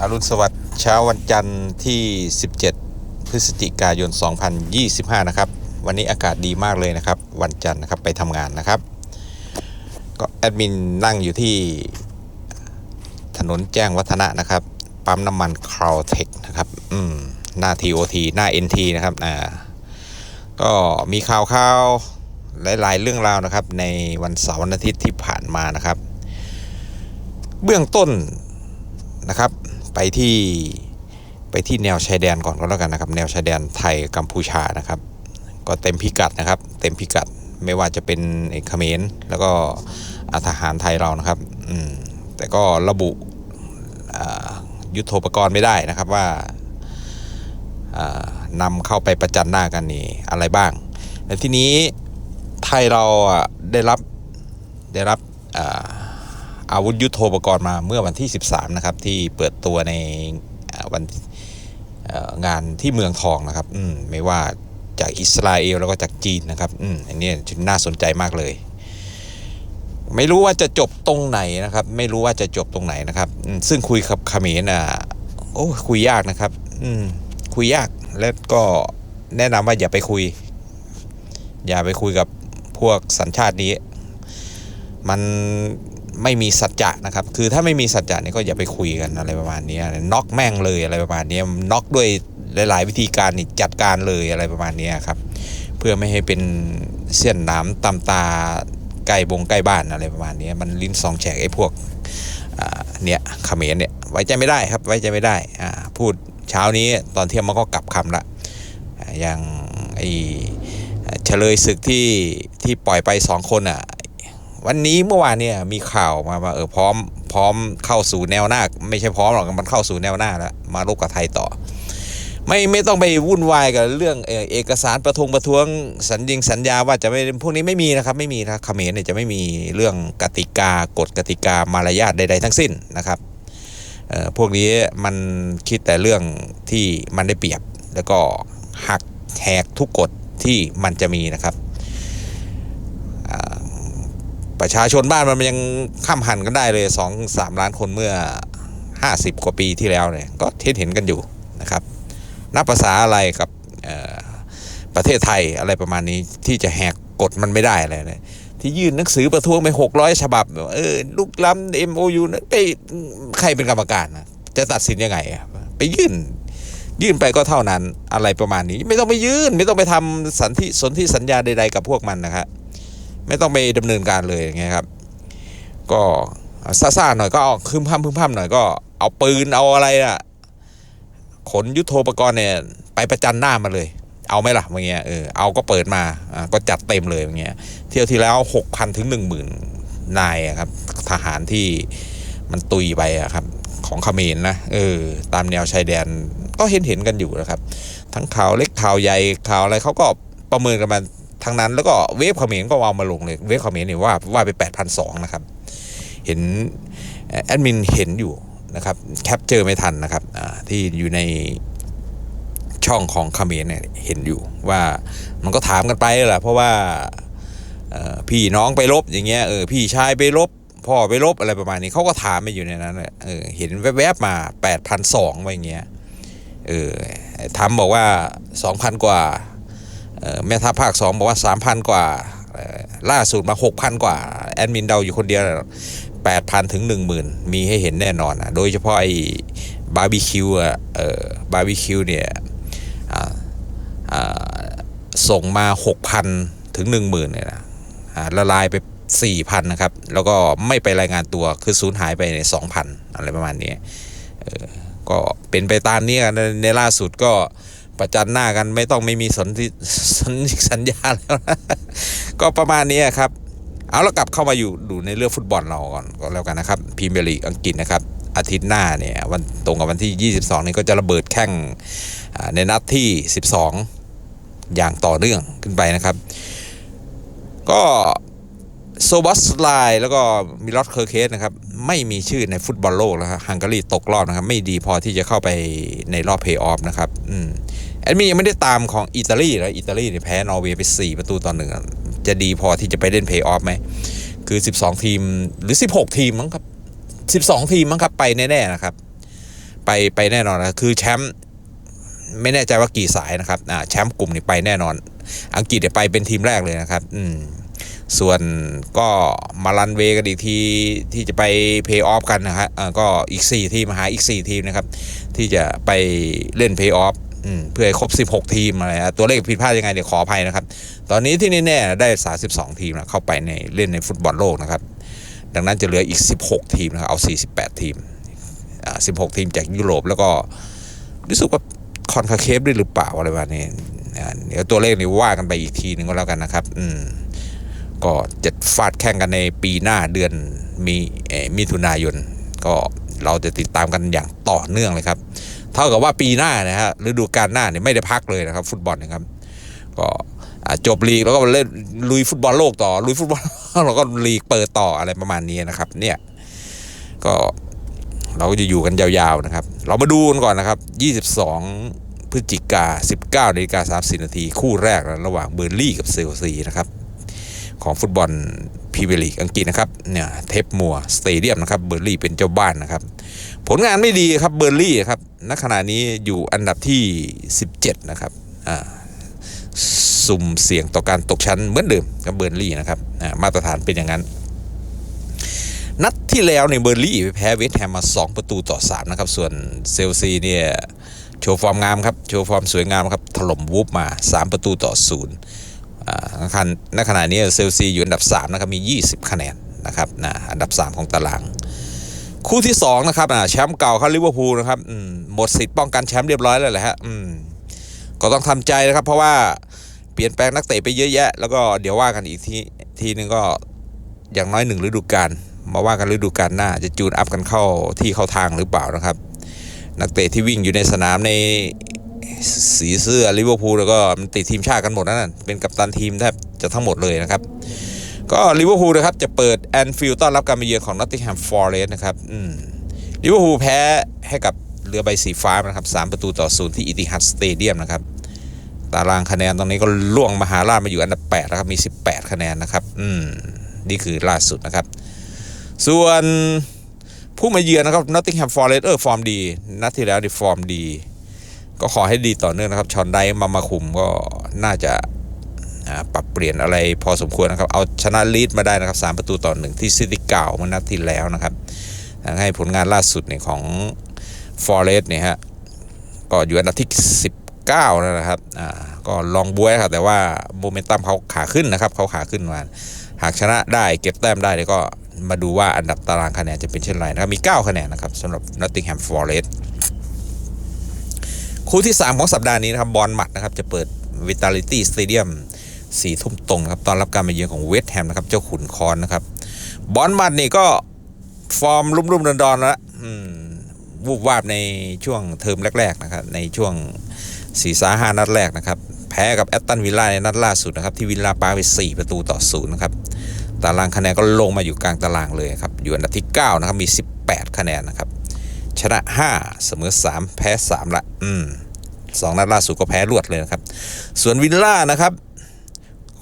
อรุณสวัสดิ์เช้าวันจันทร์ที่ 17 พฤศจิกายน 2025 นะครับ วันนี้อากาศดีมากเลยนะครับ วันจันทร์นะครับไปทำงานนะครับ ก็แอดมินนั่งอยู่ที่ถนนแจ้งวัฒนะนะครับ ปั๊มน้ำมันคราวเทคนะครับอืมหน้า TOT หน้า NT นะครับอ่าก็มีข่าวข่าวหลาย ๆ เรื่องราวนะครับ ในวันเสาร์วันอาทิตย์ที่ผ่านมานะครับ เบื้องต้นนะครับ ไปที่ไปที่แนวชายแดนก่อนก็แล้วกันนะครับ แนวชายแดนไทยกัมพูชานะครับ ก็เต็มพิกัดนะครับ เต็มพิกัดไม่ว่าจะเป็นเอกเขมรแล้วก็อาทหารไทยเรานะครับอืมแต่ก็ระบุยุทโธปกรณ์ไม่ได้นะครับว่านำเข้าไปประจันหน้ากันนี่อะไรบ้าง และทีนี้ไทยเราได้รับได้รับ อาวุธยุโทโธปกรณ์มาเมื่อวันที่ 13 นะครับ ที่เปิดตัวในวันงานที่เมืองทองนะครับ อืมไม่ว่าจากอิสราเอลแล้วก็จากจีนนะครับ อืมอันนี้น่าสนใจมากเลย ไม่รู้ว่าจะจบตรงไหนนะครับ ไม่รู้ว่าจะจบตรงไหนนะครับ ซึ่งคุยกับเขมรอะโอ้คุยยากนะครับ อืมคุยยากแล้วก็แนะนำว่าอย่าไปคุย อย่าไปคุยกับพวกสัญชาตินี้ มัน ไม่มีสัจจะนะครับ คือถ้าไม่มีสัจจะเนี่ยก็อย่าไปคุยกันอะไรประมาณนี้น็อกแม่งเลยอะไรประมาณนี้น็อกด้วยหลาย ๆ วิธีการนี่จัดการเลยอะไรประมาณนี้ครับ เพื่อไม่ให้เป็นเส้นน้ำตำตาใกล้บงใกล้บ้านอะไรประมาณนี้มันลิ้นสองแฉกไอ้พวกเนี่ยเขมรเนี่ยไว้ใจไม่ได้ครับไว้ใจไม่ได้พูดเช้านี้ตอนเที่ยงมันก็กลับคำละอย่างไอ้เฉลยศึกที่ที่ปล่อยไปสองคนอะ วันนี้เมื่อวานเนี่ยมีข่าวมาว่าเออพร้อมพร้อมเข้าสู่แนวหน้า ไม่ใช่พร้อมหรอกมันเข้าสู่แนวหน้าแล้วมารบกับไทยต่อ ไม่ไม่ต้องไปวุ่นวายกับเรื่องเอกสารประทงประท้วงสัญญิงสัญญาว่าจะไม่พวกนี้ไม่มีนะครับไม่มีนะเขมรเนี่ยจะไม่มีเรื่องกติกากฎกติกามารยาทใด ๆ ทั้งสิ้นนะครับเอ่อพวกนี้มันคิดแต่เรื่องที่มันได้เปรียบ แล้วก็หักแหกทุกกฎที่มันจะมีนะครับ ประชาชนบ้านมันยังข้ามหันกันได้เลยสองสามล้านคนเมื่อ 50 กว่าปีที่แล้วเนี่ยก็เห็นเห็นกันอยู่นะครับ นับภาษาอะไรกับประเทศไทยอะไรประมาณนี้ที่จะแหกกฎมันไม่ได้อะไรเลยที่ยื่นหนังสือประท้วงไป600ฉบับเออลุกล้ำ MOU นะไปใครเป็นกรรมการนะจะตัดสินยังไงไปยื่น ยื่นไปก็เท่านั้นอะไรประมาณนี้ ไม่ต้องไปยื่น ไม่ต้องไปทำสันธิสนธิสัญญาใด ๆ กับพวกมันนะครับ ไม่ต้องไปดำเนินการเลยอย่างเงี้ยครับ ก็ซ่าๆหน่อยก็เอาคึมพัมพึมพัมหน่อยก็เอาปืนเอาอะไรอะขนยุทโธปกรณ์เนี่ยไปประจันหน้ามาเลย เอาไหมล่ะอย่างเงี้ยเออเอาก็เปิดมาอ่าก็จัดเต็มเลยอย่างเงี้ยเที่ยวที่แล้วหกพันถึงหนึ่งหมื่นนายครับ ทหารที่มันตุยไปอะครับ ของเขมรนะเออตามแนวชายแดนก็เห็นเห็นกันอยู่นะครับ ทั้งข่าวเล็กข่าวใหญ่ข่าวอะไรเขาก็ประเมินกันมา ทั้งนั้นแล้วก็เวฟเขมรก็เอามาลงเลยเวฟเขมรเนี่ยว่าว่าไป 8,200นะครับ เห็นแอดมินเห็นอยู่นะครับแคปเจอร์ไม่ทันนะครับที่อยู่ในช่องของเขมรเนี่ยเห็นอยู่ว่ามันก็ถามกันไปแหละเพราะว่าพี่น้องไปลบอย่างเงี้ยเออพี่ชายไปลบพ่อไปลบอะไรประมาณนี้เขาก็ถามไปอยู่ในนั้นเออเห็นแวบๆมา 8 2 0 0อย่างเงี้ยเออทำบอกว่า 2,000 กว่า แม่ทัพภาคสองบอกว่า 3,000 กว่า ล่าสุดมา 6,000 กว่า แอดมินเดาอยู่คนเดียว 8,000 ถึง 10,000 มีให้เห็นแน่นอนอะโดยเฉพาะไอ้บาร์บีคิวอะเออบาร์บีคิวเนี่ยส่งมา 6,000 ถึง 10,000เนี่ยนะละลายไป 4,000 นะครับ แล้วก็ไม่ไปรายงานตัวคือสูญหายไปใน 2,000 อะไรประมาณนี้ก็เป็นไปตามนี้นในในล่าสุดก็ ประจันหน้ากันไม่ต้องไม่มีสนธิสนธิสัญญาแล้วนะก็ประมาณนี้ครับ เอาแล้วกลับเข้ามาอยู่ดูในเรื่องฟุตบอลเราก่อนก็แล้วกันนะครับพรีเมียร์ลีกอังกฤษนะครับ อาทิตย์หน้าเนี่ยวันตรงกับวันที่ 22 นี้ก็จะระเบิดแข่งในนัดที่ 12 อย่างต่อเนื่องขึ้นไปนะครับ ก็โซบัสไลแล้วก็มิลอสเคอร์เคสนะครับ ไม่มีชื่อในฟุตบอลโลกแล้วครับฮังการีตกรอบนะครับ ไม่ดีพอที่จะเข้าไปในรอบเพย์ออฟนะครับ อืม แอดมินยังไม่ได้ตามของอิตาลีเลยอิตาลีเนี่ยแพ้นอร์เวย์ไป 4 ประตูต่อหนึ่งจะดีพอที่จะไปเล่นเพย์ออฟไหม คือ 12 ทีมหรือ 16 ทีมมั้งครับ 12 ทีมมั้งครับ ไปแน่ๆนะครับ ไปไปแน่นอนนะคือแชมป์ไม่แน่ใจว่ากี่สายนะครับอ่าแชมป์กลุ่มนี้ไปแน่นอน อังกฤษเนี่ยไปเป็นทีมแรกเลยนะครับ อืมส่วนก็มารันเวกันอีกทีที่จะไปเพย์ออฟกันนะฮะอ่าก็อีก 4 ทีมหาอีก 4 ทีมนะครับ ที่จะไปเล่นเพย์ออฟ เพื่อให้ครบ 16 ทีมอะไรตัวเลขผิดพลาดยังไงเดี๋ยวขออภัยนะครับ ตอนนี้ที่นี่แน่ได้ 32 ทีมนะเข้าไปในเล่นในฟุตบอลโลกนะครับ ดังนั้นจะเหลืออีก 16 ทีมนะครับเอา 48 ทีม 16 ทีมจากยุโรปแล้วก็รู้สึกว่าคอนคาเคฟด้วยหรือเปล่าอะไรแบบนี้เดี๋ยวตัวเลขนี่ว่ากันไปอีกทีหนึ่งก็แล้วกันนะครับ อืมก็จะฟาดแข่งกันในปีหน้าเดือนมีมิถุนายน ก็เราจะติดตามกันอย่างต่อเนื่องเลยครับ เท่ากับว่าปีหน้านะฮะฤดูกาลหน้าเนี่ยไม่ได้พักเลยนะครับ ฟุตบอลนะครับ ก็จบลีกแล้วก็เล่นลุยฟุตบอลโลกต่อ ลุยฟุตบอลเราก็ลีกเปิดต่ออะไรประมาณนี้นะครับ เนี่ยก็เราก็จะอยู่กันยาวๆนะครับ เรามาดูกันก่อนนะครับ 22 พฤศจิกา 19นาฬิกา30นาทีคู่แรกนะระหว่างเบอร์ลี่กับเซลซีนะครับ ของฟุตบอลพรีเมียร์ลีกอังกฤษนะครับเนี่ยเทปมัวสเตเดียมนะครับเบอร์ลี่เป็นเจ้าบ้านนะครับ ผลงานไม่ดีครับเบอร์ลี่ครับณขณะนี้อยู่อันดับที่ 17 นะครับสุ่มเสี่ยงต่อการตกชั้นเหมือนเดิมกับเบอร์ลี่นะครับมาตรฐานเป็นอย่างนั้น นัดที่แล้วในเบอร์ลี่ไปแพ้เวสต์แฮมมา 2 ประตูต่อ 3 นะครับ ส่วนเซลซีเนี่ยโชว์ฟอร์มงามครับ โชว์ฟอร์มสวยงามครับ ถล่มวูฟมา 3 ประตูต่อ0อ่าณณขณะนี้เซลซีอยู่อันดับ 3 นะครับ มี 20 คะแนนนะครับนะอันดับ 3 ของตาราง คู่ที่2นะครับอ่าแชมป์เก่าเขาลิเวอร์พูลนะครับหมดสิทธิ์ป้องกันแชมป์เรียบร้อยแล้วแหละฮะอืมก็ต้องทำใจนะครับ เพราะว่าเปลี่ยนแปลงนักเตะไปเยอะแยะ แล้วก็เดี๋ยวว่ากันอีกทีทีนึงก็อย่างน้อยหนึ่งฤดูกาลมาว่ากันฤดูกาลหน้า จะจูนอัพกันเข้าที่เข้าทางหรือเปล่านะครับ นักเตะที่วิ่งอยู่ในสนามในสีเสื้อลิเวอร์พูลแล้วก็มันติดทีมชาติกันหมดนั่นเป็นกัปตันทีมแทบจะทั้งหมดเลยนะครับ ก็ลิเวอร์พูลนะครับจะเปิดแอนฟิลด์ต้อนรับการมาเยือนของนอตติงแฮมฟอร์เรสต์นะครับอืมลิเวอร์พูลแพ้ให้กับเรือใบสีฟ้านะครับ3ประตูต่อศูนย์ที่อิติฮัดสเตเดียมนะครับตารางคะแนนตรงนี้ก็ล่วงมหาราชมาอยู่อันดับ8แล้วครับมี 18 คะแนนนะครับอืมนี่คือล่าสุดนะครับ ส่วนผู้มาเยือนนะครับนอตติงแฮมฟอร์เรสต์เออฟอร์มดีนัดที่แล้วนี่ฟอร์มดี ก็ขอให้ดีต่อเนื่องนะครับชอนไดมามาคุมก็น่าจะ ปรับเปลี่ยนอะไรพอสมควรนะครับ เอาชนะลีดมาได้นะครับ 3 ประตูต่อหนึ่งที่ซิตี้เก่าเมื่อนัดที่แล้วนะครับให้ผลงานล่าสุดเนี่ยของฟอร์เรสเนี่ยฮะก็อยู่อันดับที่ 19แล้วนะครับอ่าก็ลองบวยครับแต่ว่าโมเมนตัมเขาขาขึ้นนะครับเขาขาขึ้นมาหากชนะได้เก็บแต้มได้แล้วก็มาดูว่าอันดับตารางคะแนนจะเป็นเช่นไรนะครับมี 9 คะแนนนะครับสำหรับ Nottingham Forest คู่ที่ 3 ของสัปดาห์นี้นะครับบอลหมัดนะครับจะเปิด Vitality Stadium สี่ สี่ทุ่มตรงครับตอนรับการมาเยือนของเวสต์แฮมนะครับ เจ้าขุนคอนนะครับ บอลมัดนี่ก็ฟอร์มรุ่มๆดอนๆแล้ววูบวาบในช่วงเทอมแรกๆนะครับในช่วงสี่สาห้านัดแรกนะครับแพ้กับแอตตันวิลล่าในนัดล่าสุดนะครับที่วิลล่าปาไป 4 ประตูต่อศูนย์นะครับตารางคะแนนก็ลงมาอยู่กลางตารางเลยครับอยู่อันดับที่ 9 นะครับมี 18 คะแนนนะครับชนะ 5 เสมอ 3 แพ้ 3 ละ อืมสองนัดล่าสุดก็แพ้รวดเลยนะครับ ส่วนวิลล่านะครับ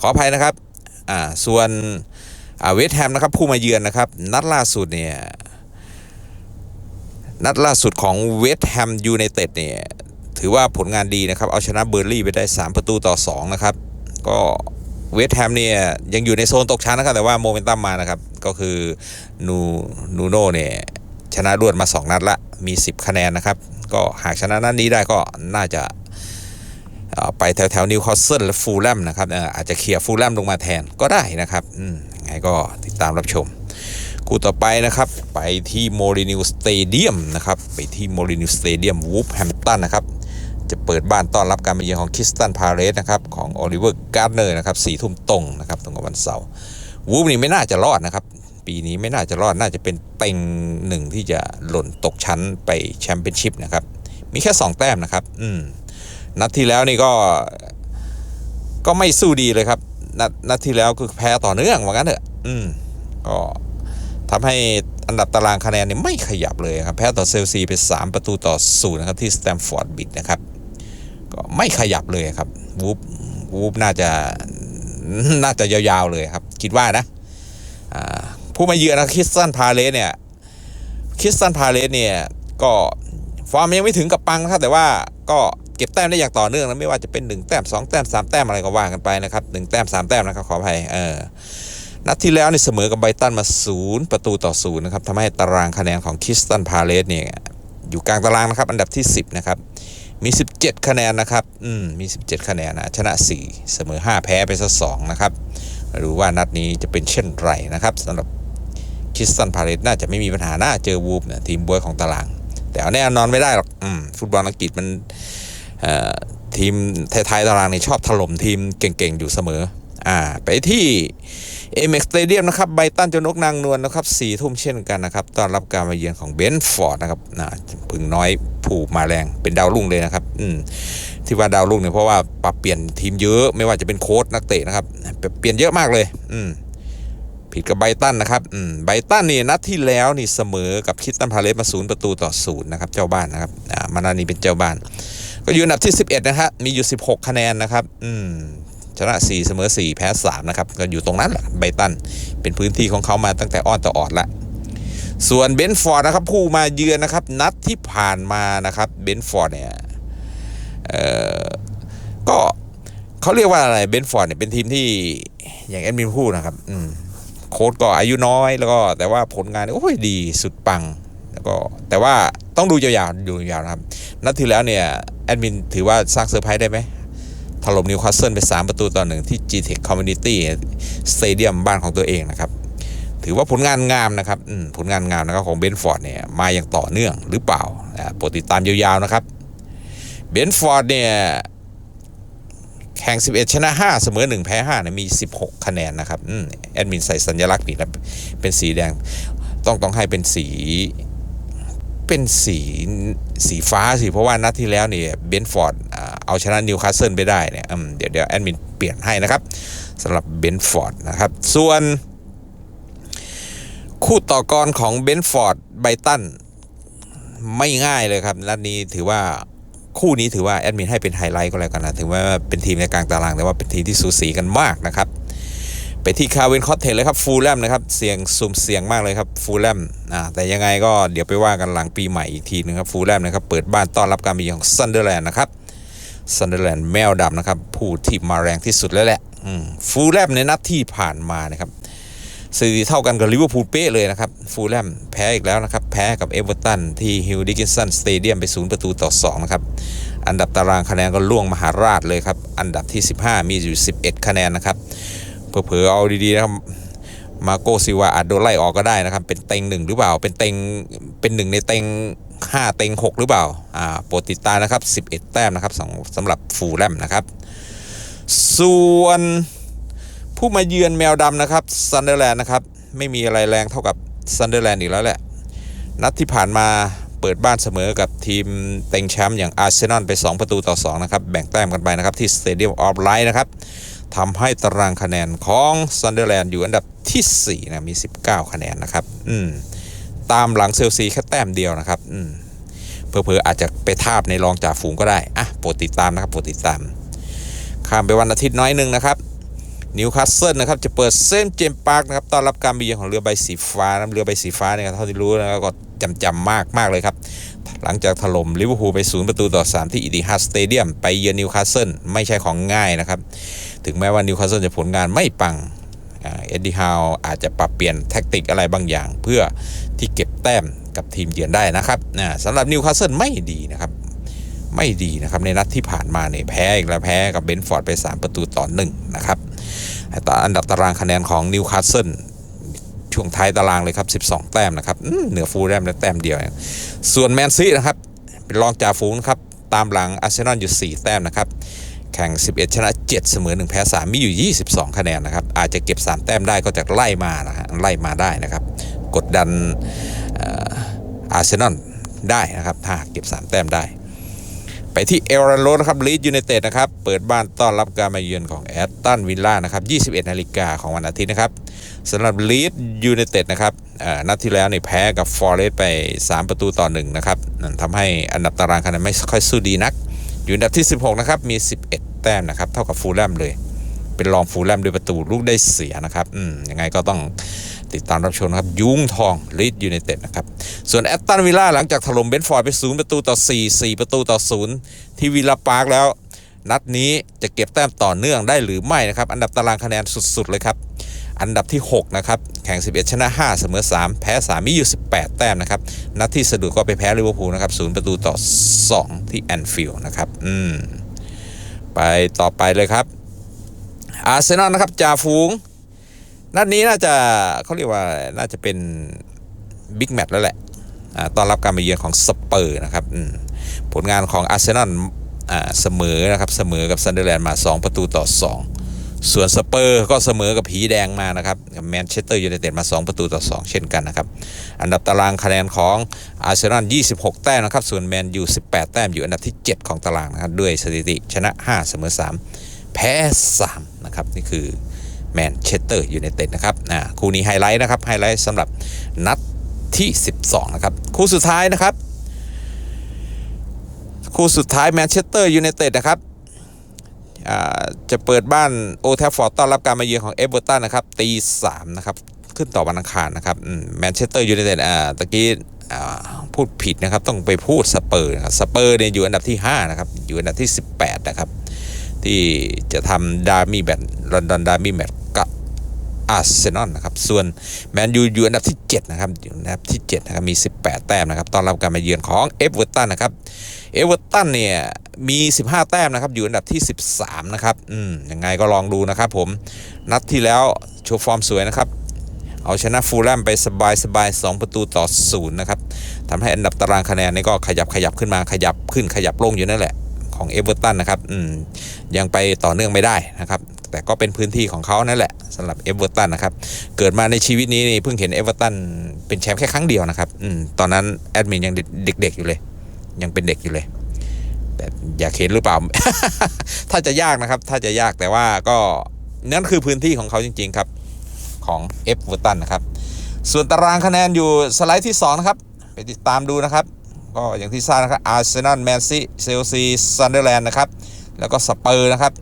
ขออภัยนะครับอ่าส่วนอเวสแฮมนะครับผู้มาเยือนนะครับ นัดล่าสุดเนี่ยนัดล่าสุดของเวสแฮมยูไนเต็ดเนี่ยถือว่าผลงานดีนะครับ เอาชนะเบอร์ลี่ไปได้ 3 ประตูต่อ 2 นะครับ ก็เวสแฮมเนี่ยยังอยู่ในโซนตกชั้นนะครับ แต่ว่าโมเมนตัมมานะครับ ก็คือนูนูโน่เนี่ยชนะรวดมา 2 นัดละมี 10 คะแนนนะครับ ก็หากชนะนัดนี้ได้ก็น่าจะ ไปแถวแถวนิวคาสเซิลและฟูลแลมนะครับอาจจะเคลียร์ฟูลแลมลงมาแทนก็ได้นะครับอืมยังไงก็ติดตามรับชม คู่ต่อไปนะครับ ไปที่โมลินิวสเตเดียมนะครับ ไปที่โมลินิวสเตเดียมวูฟแฮมตันนะครับจะเปิดบ้านต้อนรับการมาเยือนของคริสตันพาเรสนะครับของโอลิเวอร์การ์เนอร์นะครับสี่ทุ่มตรงนะครับตรงกับวันเสาร์วูฟนี่ไม่น่าจะรอดนะครับปีนี้ไม่น่าจะรอดน่าจะเป็นเต็งหนึ่งที่จะหล่นตกชั้นไปแชมเปี้ยนชิพนะครับมีแค่ 2 แต้มนะครับ อืม นัดที่แล้วนี่ก็ก็ไม่สู้ดีเลยครับ นัดนัดที่แล้วคือแพ้ต่อเนื่องว่างั้นเถอะ อืม ก็ทำให้อันดับตารางคะแนนเนี่ยไม่ขยับเลยครับ แพ้ต่อเซลซีไป 3 ประตูต่อศูนย์นะครับที่สแตมฟอร์ดบิดนะครับ ก็ไม่ขยับเลยครับวูฟวูฟน่าจะน่าจะยาวๆเลยครับ คิดว่านะผู้มาเยือนนะคริสตันพาเลสเนี่ยคริสตันพาเลสเนี่ยก็ฟอร์มยังไม่ถึงกับปังนะครับแต่ว่าก็ เก็บแต้มได้อย่างต่อเนื่องนะไม่ว่าจะเป็น 1 แต้ม 2 แต้ม 3 แต้มอะไรก็ว่ากันไปนะครับ1แต้ม 3 แต้มนะครับขออภัยเออนัดที่แล้วนี่เสมอกับไบตันมาศูนย์ประตูต่อศูนย์นะครับทำให้ตารางคะแนนของคิสตันพาเลสเนี่ยอยู่กลางตารางนะครับอันดับที่ 10 นะครับ มี 17 คะแนนนะครับอืมมี 17 คะแนนนะชนะ 4 เสมอ 5 แพ้ไปซะ2นะครับมาดูว่านัดนี้จะเป็นเช่นไรนะครับสำหรับคิสตันพาเลตน่าจะไม่มีปัญหาหน่าเจอวูฟเนี่ยทีมบวยของตาราง แต่เอาแน่นอนไม่ได้หรอกอืมฟุตบอลอังกฤษมัน ทีมท้ายๆตารางนี่ชอบถล่มทีมเก่งๆ อยู่เสมออ่าไปที่เอเม็กสเตเดียมนะครับไบตันเจนกนางนวลนะครับสี่ทุ่มเช่นกันนะครับต้อนรับการมาเยือนของเบนฟอร์ดนะครับนะพึ่งน้อยผูมาแรงเป็นดาวรุ่งเลยนะครับอืมที่ว่าดาวรุ่งเนี่ยเพราะว่าปรับเปลี่ยนทีมเยอะไม่ว่าจะเป็นโค้ชนักเตะนะครับเปลี่ยนเยอะมากเลยอืมผิดกับไบตันนะครับอืมไบตันนี่นัดที่แล้วนี่เสมอกับคิสตันพาเลสมาศูนย์ประตูต่อศูนย์นะครับเจ้าบ้านนะครับอ่ามานานีเป็นเจ้าบ้าน ก็อยู่อันดับที่ 11 นะครับมีอยู่ 16 คะแนนนะครับ อืมชนะ 4 เสมอ 4 แพ้ 3 นะครับ ก็อยู่ตรงนั้นแหละไบตัน เป็นพื้นที่ของเขามาตั้งแต่อ้อนต่อออดละ ส่วนเบนฟอร์ดนะครับ ผู้มาเยือนนะครับ นัดที่ผ่านมานะครับ เบนฟอร์ดเนี่ย เอ่อ ก็เขาเรียกว่าอะไร เบนฟอร์ดเนี่ยเป็นทีมที่อย่างแอดมินพูดนะครับ อืม โค้ชก็อายุน้อยแล้วก็แต่ว่าผลงานโอ้ยดีสุดปัง ก็แต่ว่าต้องดูยาวๆดูยาวๆนะครับ นัดที่แล้วเนี่ย แอดมินถือว่าสร้างเซอร์ไพรส์ได้ไหมถล่มนิวคาสเซิลไป 3 ประตูต่อหนึ่งที่ GTEC Community Stadium บ้านของตัวเองนะครับ ถือว่าผลงานงามนะครับผลงานงามนะครับของเบนฟอร์ดเนี่ยมาอย่างต่อเนื่องหรือเปล่าโปรดติดตามยาวๆนะครับเบนฟอร์ดเนี่ยแข่ง 11 ชนะ 5 เสมอ 1 แพ้5เนี่ยมี 16 คะแนนนะครับอแอดมินใส่สัญลักษณ์นี่นะเป็นสีแดง ต้องต้องให้เป็นสี เป็นสีสีฟ้าสิเพราะว่านัดที่แล้วเนี่ยเบนฟอร์ดเอาชนะนิวคาสเซิลไปได้เนี่ยเดี๋ยวเดี๋ยวแอดมินเปลี่ยนให้นะครับสำหรับเบนฟอร์ดนะครับ ส่วน คู่ต่อกรของเบนฟอร์ดไบตันไม่ง่ายเลยครับ นัดนี้ถือว่าคู่นี้ถือว่าแอดมินให้เป็นไฮไลท์ก็แล้วกันนะ ถึงว่าเป็นทีมในกลางตาราง แต่ว่าเป็นทีมที่สูสีกันมากนะครับ ไปที่คาร์เวนคอตเทลเลยครับฟูลแลมนะครับเสียงสุ่มเสียงมากเลยครับฟูลแลมอ่าแต่ยังไงก็เดี๋ยวไปว่ากันหลังปีใหม่อีกทีนึงครับฟูลแลมนะครับเปิดบ้านต้อนรับการมาเยือนของซันเดอร์แลนด์นะครับซันเดอร์แลนด์แมวดำนะครับผู้ที่มาแรงที่สุดแล้วแหละฟูลแลมในนัดที่ผ่านมานะครับสถิติเท่ากันกับลิเวอร์พูลเป๊ะเลยนะครับฟูลแลมแพ้อีกแล้วนะครับแพ้กับเอเวอร์ตันที่ฮิลดิกินสันสเตเดียมไปศูนย์ประตูต่อ2นะครับอันดับตารางคะแนนก็ล่วงมหาราชเลยครับอันดับที่ 15 มีอยู่ 11 คะแนนนะครับ เผลอๆเอาดีๆนะครับมาโกซิวาอาจโดนไล่ออกก็ได้นะครับ เป็นเต็งหนึ่งหรือเปล่า เป็นเต็งเป็นหนึ่งในเต็งห้าเต็งหกหรือเปล่าอ่าโปรดติดตามนะครับ 11 แต้มนะครับสำสำหรับฟูลแลมนะครับ ส่วนผู้มาเยือนแมวดำนะครับซันเดอร์แลนด์นะครับ ไม่มีอะไรแรงเท่ากับซันเดอร์แลนด์อีกแล้วแหละ นัดที่ผ่านมาเปิดบ้านเสมอกับทีมเต็งแชมป์อย่างอาร์เซนอลไป 2 ประตูต่อ 2 นะครับ แบ่งแต้มกันไปนะครับ ที่สเตเดียมออฟไลท์นะครับ ทำให้ตารางคะแนนของซันเดอร์แลนด์อยู่อันดับที่ 4 นะ มี 19 คะแนนนะครับ อืม ตามหลังเซลซีแค่แต้มเดียวนะครับ อืมเพอเพอๆอาจจะไปทาบในรองจ่าฝูงก็ได้ อะ โปรดติดตามนะครับ โปรดติดตาม ข้ามไปวันอาทิตย์น้อยหนึ่งนะครับ นิวคาสเซิลนะครับ จะเปิดเส้นเจมปาร์คนะครับ ต้อนรับการมาเยือนของเรือใบสีฟ้านะเรือใบสีฟ้าเนี่ยเท่าที่รู้นะก็จำจำมากมากเลยครับ หลังจากถล่มลิเวอร์พูลไปศูนประตูต่อ 3 ที่อีดิฮาร์ดสเตเดียมไปเยือนนิวคาสเซิลไม่ใช่ของง่ายนะครับ ถึงแม้ว่านิวคาสเซิลจะผลงานไม่ปังเอ็ดดี้ฮาวอาจจะปรับเปลี่ยนแท็กติกอะไรบางอย่าง เพื่อที่เก็บแต้มกับทีมเยือนได้นะครับสำหรับนิวคาสเซิลไม่ดีนะครับ ไม่ดีนะครับ ในนัดที่ผ่านมาเนี่ยแพ้อีกแล้วแพ้กับเบนฟอร์ดไป 3 ประตูต่อ1นะครับแต่อันดับตารางคะแนนของนิวคาสเซิล ช่วงท้ายตารางเลยครับ 12 แต้มนะครับเหนือฟูลแลมได้แต้มเดียว ส่วนแมนซีนะครับเป็นรองจ่าฝูงครับตามหลังอาร์เซนอลอยู่ 4 แต้มนะครับแข่ง 11 ชนะ 7 เสมอ 1 แพ้ 3 มีอยู่ 22 คะแนนนะครับ อาจจะเก็บ 3 แต้มได้ก็จะไล่มานะฮะไล่มาได้นะครับ กดดันอาร์เซนอลได้นะครับ ถ้าเก็บ 3 แต้มได้ ไปที่เอลรันโรนะครับลีดยูไนเต็ดนะครับ เปิดบ้านต้อนรับการมาเยือนของแอตตันวิลล่านะครับ 21 นาฬิกาของวันอาทิตย์นะครับสำหรับลีดยูไนเต็ดนะครับนัดที่แล้วเนี่ยแพ้กับฟอร์เรสไป 3 ประตูต่อ1นะครับนั่นทำให้อันดับตารางคะแนนไม่ค่อยสู้ดีนัก อยู่อันดับที่ 16 นะครับ มี 11 แต้มนะครับ เท่ากับฟูลแลมเลย เป็นรองฟูลแลมด้วยประตูลูกได้เสียนะครับ อืมยังไงก็ต้อง ติดตามรับชมนะครับ ยุ้งทองลีดยูไนเต็ดนะครับ ส่วนแอตตันวิลล่าหลังจากถล่มเบนฟอร์ดไป0ประตูต่อ 4 4 ประตูต่อ 0 ที่วิลล่าปาร์คแล้ว นัดนี้จะเก็บแต้มต่อเนื่องได้หรือไม่นะครับ อันดับตารางคะแนนสุด ๆ เลยครับ อันดับที่ 6 นะครับ แข่ง 11 ชนะ 5 เสมอ 3 แพ้ 3 มีอยู่ 18 แต้มนะครับ นัดที่สะดุดก็ไปแพ้ลิเวอร์พูลนะครับ0ประตูต่อ 2 ที่แอนฟิลด์นะครับอืมไปต่อไปเลยครับอาร์เซนอลนะครับจ่าฝูง นัดนี้น่าจะเขาเรียกว่าน่าจะเป็นบิ๊กแมตช์แล้วแหละต้อนรับการมาเยือนของสเปอร์นะครับผลงานของอาร์เซนอลเสมอนะครับเสมอกับซันเดอร์แลนด์มา 2 ประตูต่อ 2 ส่วนสเปอร์ก็เสมอกับผีแดงมานะครับกับแมนเชสเตอร์ยูไนเต็ดมา 2 ประตูต่อ 2 เช่นกันนะครับ อันดับตารางคะแนนของอาร์เซนอล26 แต้มนะครับ ส่วนแมนยู18 แต้มอยู่อันดับที่ 7 ของตารางนะครับด้วยสถิติชนะ 5 เสมอ 3 แพ้ 3 นะครับ นี่คือ แมนเชสเตอร์ยูไนเต็ดนะครับคู่นี้ไฮไลท์นะครับไฮไลท์สำหรับนัดที่ 12 นะครับ คู่สุดท้ายนะครับ คู่สุดท้ายแมนเชสเตอร์ยูไนเต็ดนะครับจะเปิดบ้านโอแทฟฟอร์ดต้อนรับการมาเยือนของเอเวอร์ตันนะครับตีสามนะครับขึ้นต่อวันอังคารนะครับแมนเชสเตอร์ยูไนเต็ดอ่าตะกี้พูดผิดนะครับ ต้องไปพูดสเปอร์นะครับสเปอร์เนี่ยอยู่อันดับที่ 5 นะครับ อยู่อันดับที่ 18 นะครับ ที่จะทำดาร์มี่แบทลอนดอนดาร์มี่แมตกับอาร์เซนอลนะครับ ส่วนแมนยูอยู่อันดับที่ 7 นะครับอยู่อันดับที่7นะครับมี 18 แต้มนะครับต้อนรับการมาเยือนของเอเวอร์ตันนะครับเอเวอร์ตันเนี่ยมี 15 แต้มนะครับ อยู่อันดับที่ 13 นะครับ อืม ยังไงก็ลองดูนะครับผม นัดที่แล้วโชว์ฟอร์มสวยนะครับ เอาชนะฟูลแลมไปสบายสบายๆ2ประตูต่อ 0 นะครับ ทำให้อันดับตารางคะแนนนี่ก็ขยับขยับขึ้นมา ขยับขึ้นขยับลงอยู่นั่นแหละ ของเอเวอร์ตันนะครับยังไปต่อเนื่องไม่ได้นะครับ แต่ก็เป็นพื้นที่ของเขานั่นแหละสำหรับเอเวอร์ตันนะครับ เกิดมาในชีวิตนี้นี่เพิ่งเห็นเอเวอร์ตันเป็นแชมป์แค่ครั้งเดียวนะครับอตอนนั้นแอดมินยังเด็กๆอยู่เลย ยังเป็นเด็กอยู่เลย แต่อยากเห็นหรือเปล่า ถ้าจะยากนะครับ ถ้าจะยากแต่ว่าก็นั่นคือพื้นที่ของเขาจริง ๆครับ ของเอเวอร์ตันนะครับ ส่วนตารางคะแนนอยู่สไลด์ที่2นะครับไปติดตามดูนะครับ ก็อย่างที่ทราบนะครับอาร์เซนอลแมนซีเซลซีซันเดอร์แลนด์นะครับ แล้วก็สเปอร์นะครับ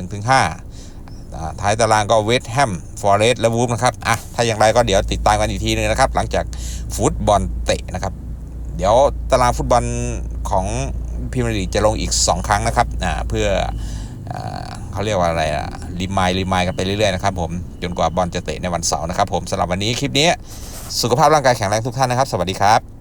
1-5อ่าท้ายตารางก็เวสต์แฮมฟอร์เรสต์และวูฟนะครับอะถ้าอย่างไรก็เดี๋ยวติดตามกันอีกทีนึงนะครับ หลังจากฟุตบอลเตะนะครับ เดี๋ยวตารางฟุตบอลของพรีเมียร์ลีกจะลงอีก 2 ครั้งนะครับอ่าเพื่ออเขาเรียกว่าอะไรอะรีมายรีมายกันไปเรื่อยๆนะครับผมจนกว่าบอลจะเตะในวันเสาร์นะครับผมสำหรับวันนี้คลิปนี้สุขภาพร่างกายแข็งแรงทุกท่านนะครับ สวัสดีครับ